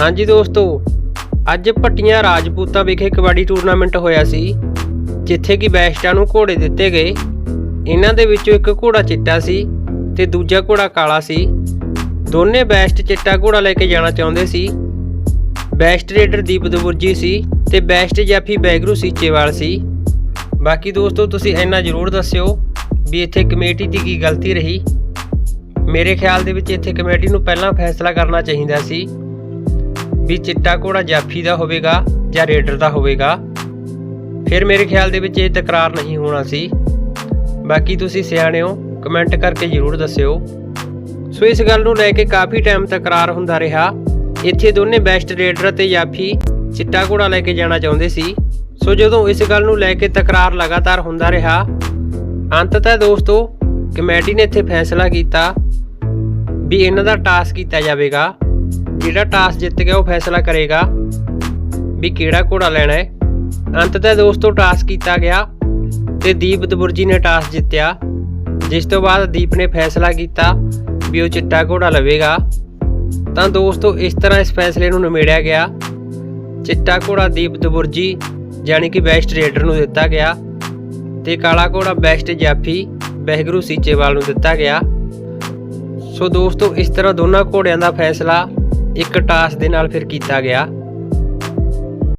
ਹਾਂਜੀ ਦੋਸਤੋ, ਅੱਜ ਪੱਟੀਆਂ ਰਾਜਪੂਤਾ ਵਿਖੇ ਕਬੱਡੀ ਟੂਰਨਾਮੈਂਟ ਹੋਇਆ ਸੀ, ਜਿੱਥੇ ਕਿ ਬੈਸਟਾਂ ਨੂੰ ਘੋੜੇ ਦਿੱਤੇ ਗਏ। ਇਹਨਾਂ ਦੇ ਵਿੱਚੋਂ ਇੱਕ ਘੋੜਾ ਚਿੱਟਾ ਸੀ ਤੇ ਦੂਜਾ ਘੋੜਾ ਕਾਲਾ ਸੀ। ਦੋਨੇ ਬੈਸਟ ਚਿੱਟਾ ਘੋੜਾ ਲੈ ਕੇ ਜਾਣਾ ਚਾਹੁੰਦੇ ਸੀ। ਬੈਸਟ ਰੇਡਰ ਦੀਪ ਦਬੁਰਜੀ ਸੀ ਤੇ ਬੈਸਟ ਜਾਫੀ ਬੈਗਰੂ ਸੀਚੇਵਾਲ ਸੀ। ਬਾਕੀ ਦੋਸਤੋ, ਤੁਸੀਂ ਇੰਨਾ ਜ਼ਰੂਰ ਦੱਸਿਓ ਵੀ ਇੱਥੇ ਕਮੇਟੀ ਦੀ ਕੀ ਗਲਤੀ ਰਹੀ। ਮੇਰੇ ਖਿਆਲ ਦੇ ਵਿੱਚ ਇੱਥੇ ਕਮੇਟੀ ਨੂੰ ਪਹਿਲਾਂ ਫੈਸਲਾ ਕਰਨਾ ਚਾਹੀਦਾ ਸੀ। ਵੀ ਚਿੱਟਾ ਘੋੜਾ ਜਾਫੀ ਦਾ ਹੋਵੇਗਾ ਜਾਂ ਰੇਡਰ ਦਾ ਹੋਵੇਗਾ। ਫਿਰ ਮੇਰੇ ਖਿਆਲ ਦੇ ਵਿੱਚ ਇਹ ਤਕਰਾਰ ਨਹੀਂ ਹੋਣਾ ਸੀ। ਬਾਕੀ ਤੁਸੀਂ ਸਿਆਣੇ ਹੋ ਕਮੈਂਟ ਕਰਕੇ ਜ਼ਰੂਰ ਦੱਸਿਓ। ਸੋ ਇਸ ਗੱਲ ਨੂੰ ਲੈ ਕੇ ਕਾਫੀ ਟਾਈਮ ਤਕਰਾਰ ਹੁੰਦਾ ਰਿਹਾ। ਇੱਥੇ ਦੋਨੇ ਬੈਸਟ ਰੇਡਰ ਅਤੇ ਜਾਫੀ ਚਿੱਟਾ ਘੋੜਾ ਲੈ ਕੇ ਜਾਣਾ ਚਾਹੁੰਦੇ ਸੀ। ਸੋ ਜਦੋਂ ਇਸ ਗੱਲ ਨੂੰ ਲੈ ਕੇ ਤਕਰਾਰ ਲਗਾਤਾਰ ਹੁੰਦਾ ਰਿਹਾ, ਅੰਤ ਅੰਤਤಃ ਦੋਸਤੋ ਕਮੇਟੀ ਨੇ ਇੱਥੇ ਫੈਸਲਾ ਕੀਤਾ ਵੀ ਇਹਨਾਂ ਦਾ ਟਾਸਕ ਕੀਤਾ ਜਾਵੇਗਾ। ਜਿਹੜਾ ਟਾਸ ਜਿੱਤ ਗਿਆ ਉਹ ਫੈਸਲਾ ਕਰੇਗਾ ਵੀ ਕਿਹੜਾ ਘੋੜਾ ਲੈਣਾ ਹੈ। ਅੰਤ ਅੰਤਤಃ ਦੋਸਤੋ ਟਾਸ ਕੀਤਾ ਗਿਆ ਤੇ ਦੀਪ ਦਬੁਰਜੀ ਨੇ ਟਾਸ ਜਿੱਤਿਆ। ਜਿਸ ਤੋਂ ਬਾਅਦ ਦੀਪ ਨੇ ਫੈਸਲਾ ਕੀਤਾ ਵੀ ਉਹ ਚਿੱਟਾ ਘੋੜਾ ਲਵੇਗਾ। ਤਾਂ ਦੋਸਤੋ ਇਸ ਤਰ੍ਹਾਂ ਇਸ ਫੈਸਲੇ ਨੂੰ ਨਿਮੇੜਿਆ ਗਿਆ। ਚਿੱਟਾ ਘੋੜਾ ਦੀਪ ਦਬੁਰਜੀ ਯਾਨੀ ਕਿ ਬੈਸਟ ਰੇਡਰ ਨੂੰ ਦਿੱਤਾ ਗਿਆ ਤੇ ਕਾਲਾ ਘੋੜਾ ਬੈਸਟ ਜਾਫੀ ਬਹਿਗਰੂ ਸੀਚੇਵਾਲ ਨੂੰ ਦਿੱਤਾ ਗਿਆ। ਸੋ ਦੋਸਤੋ ਇਸ ਤਰ੍ਹਾਂ ਦੋਨਾਂ ਘੋੜਿਆਂ ਦਾ ਫੈਸਲਾ ਇੱਕ ਟਾਸ ਦੇ ਨਾਲ ਫਿਰ ਕੀਤਾ ਗਿਆ।